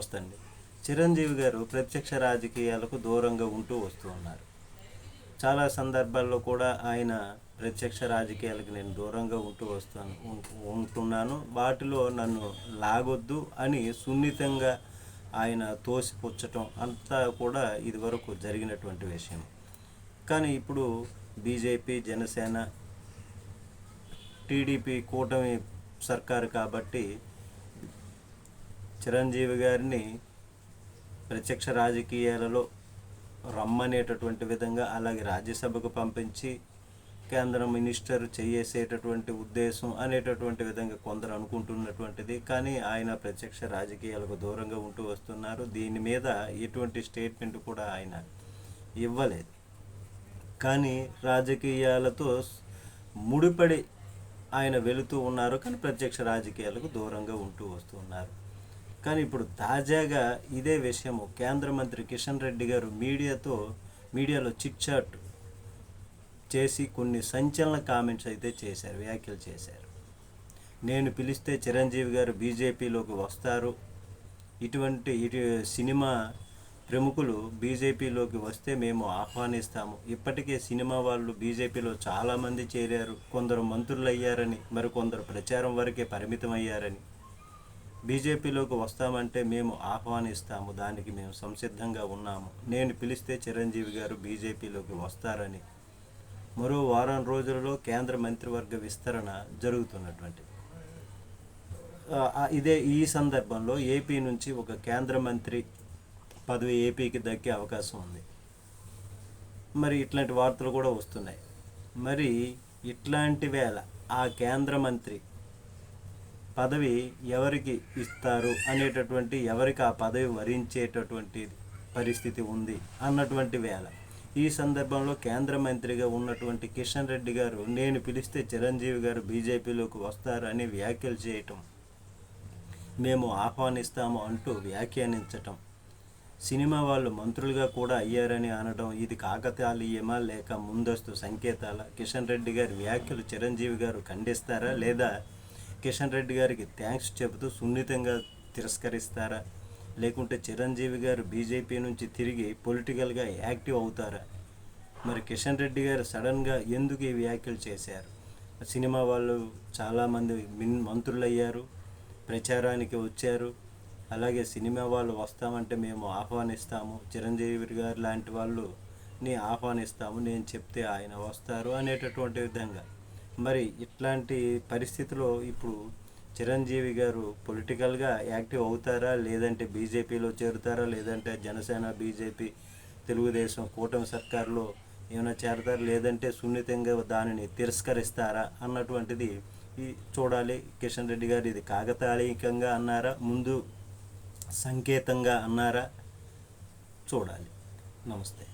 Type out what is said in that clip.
నమస్తే అండి చిరంజీవి గారు ప్రత్యక్ష రాజకీయాలకు దూరంగా ఉంటూ వస్తూ ఉన్నారు. చాలా సందర్భాల్లో కూడా ఆయన ప్రత్యక్ష రాజకీయాలకు నేను దూరంగా ఉంటూ వస్తాను ఉంటున్నాను. వాటిలో నన్ను లాగొద్దు అని సున్నితంగా ఆయన తోసిపుచ్చటం అంతా కూడా ఇదివరకు జరిగినటువంటి విషయం. కానీ ఇప్పుడు బీజేపీ జనసేన టీడీపీ కూటమి సర్కారు కాబట్టి చిరంజీవి గారిని ప్రత్యక్ష రాజకీయాలలో రమ్మనేటటువంటి విధంగా అలాగే రాజ్యసభకు పంపించి కేంద్ర మినిస్టర్ చేసేటటువంటి ఉద్దేశం అనేటటువంటి విధంగా కొందరు అనుకుంటున్నటువంటిది. కానీ ఆయన ప్రత్యక్ష రాజకీయాలకు దూరంగా ఉంటూ వస్తున్నారు. దీని మీద ఎటువంటి స్టేట్మెంట్ కూడా ఆయన ఇవ్వలేదు. కానీ రాజకీయాలతో ముడిపడి ఆయన వెళుతూ ఉన్నారు. కానీ ప్రత్యక్ష రాజకీయాలకు దూరంగా ఉంటూ వస్తున్నారు. కానీ ఇప్పుడు తాజాగా ఇదే విషయము. కేంద్ర మంత్రి కిషన్ రెడ్డి గారు మీడియాతో మీడియాలో చిట్ చాట్ చేసి కొన్ని సంచలన కామెంట్స్ అయితే చేశారు వ్యాఖ్యలు చేశారు. నేను పిలిస్తే చిరంజీవి గారు బీజేపీలోకి వస్తారు. ఇటువంటి ఇటు సినిమా ప్రముఖులు బీజేపీలోకి వస్తే మేము ఆహ్వానిస్తాము. ఇప్పటికే సినిమా వాళ్ళు బీజేపీలో చాలామంది చేరారు. కొందరు మంత్రులు అయ్యారని మరికొందరు ప్రచారం వరకే పరిమితం అయ్యారని బీజేపీలోకి వస్తామంటే మేము ఆహ్వానిస్తాము దానికి మేము సంసిద్ధంగా ఉన్నాము. నేను పిలిస్తే చిరంజీవి గారు బీజేపీలోకి వస్తారని. మరో వారం రోజులలో కేంద్ర మంత్రివర్గ విస్తరణ జరుగుతున్నటువంటి. ఇదే ఈ సందర్భంలో ఏపీ నుంచి ఒక కేంద్ర మంత్రి పదవి ఏపీకి దక్కే అవకాశం ఉంది. మరి ఇట్లాంటి వార్తలు కూడా వస్తున్నాయి. మరి ఇట్లాంటి వేళ ఆ కేంద్ర మంత్రి పదవి ఎవరికి ఇస్తారు అనేటటువంటి ఎవరికి ఆ పదవి వరించేటటువంటి పరిస్థితి ఉంది అన్నటువంటి వేళ. ఈ సందర్భంలో కేంద్ర మంత్రిగా ఉన్నటువంటి కిషన్ రెడ్డి గారు నేను పిలిస్తే చిరంజీవి గారు బీజేపీలోకి వస్తారని అని వ్యాఖ్యలు చేయటం మేము ఆహ్వానిస్తాము అంటూ వ్యాఖ్యానించటం సినిమా వాళ్ళు మంత్రులుగా కూడా అయ్యారని అనడం ఇది కాకతాళీయమా లేక ముందస్తు సంకేతాల? కిషన్ రెడ్డి గారి వ్యాఖ్యలు చిరంజీవి గారు ఖండిస్తారా లేదా కిషన్ రెడ్డి గారికి థ్యాంక్స్ చెబుతూ సున్నితంగా తిరస్కరిస్తారా? లేకుంటే చిరంజీవి గారు బీజేపీ నుంచి తిరిగి పొలిటికల్గా యాక్టివ్ అవుతారా? మరి కిషన్ రెడ్డి గారు సడన్గా ఎందుకు ఈ వ్యాఖ్యలు చేశారు? సినిమా వాళ్ళు చాలామంది మిన్ మంత్రులు అయ్యారు ప్రచారానికి వచ్చారు. అలాగే సినిమా వాళ్ళు వస్తామంటే మేము ఆహ్వానిస్తాము. చిరంజీవి గారు లాంటి వాళ్ళు ని ఆహ్వానిస్తాము. నేను చెప్తే ఆయన వస్తారు అనేటటువంటి విధంగా. మరి ఇట్లాంటి పరిస్థితిలో ఇప్పుడు చిరంజీవి గారు పొలిటికల్గా యాక్టివ్ అవుతారా? లేదంటే బీజేపీలో చేరుతారా? లేదంటే జనసేన బీజేపీ తెలుగుదేశం కూటమి సర్కారులో ఏమైనా చేరతారా? లేదంటే సున్నితంగా దానిని తిరస్కరిస్తారా? అన్నటువంటిది ఈ చూడాలి. కిషన్ రెడ్డి గారు ఇది కాకతాళీయంగా అన్నారా? ముందు సంకేతంగా అన్నారా? చూడాలి. నమస్తే.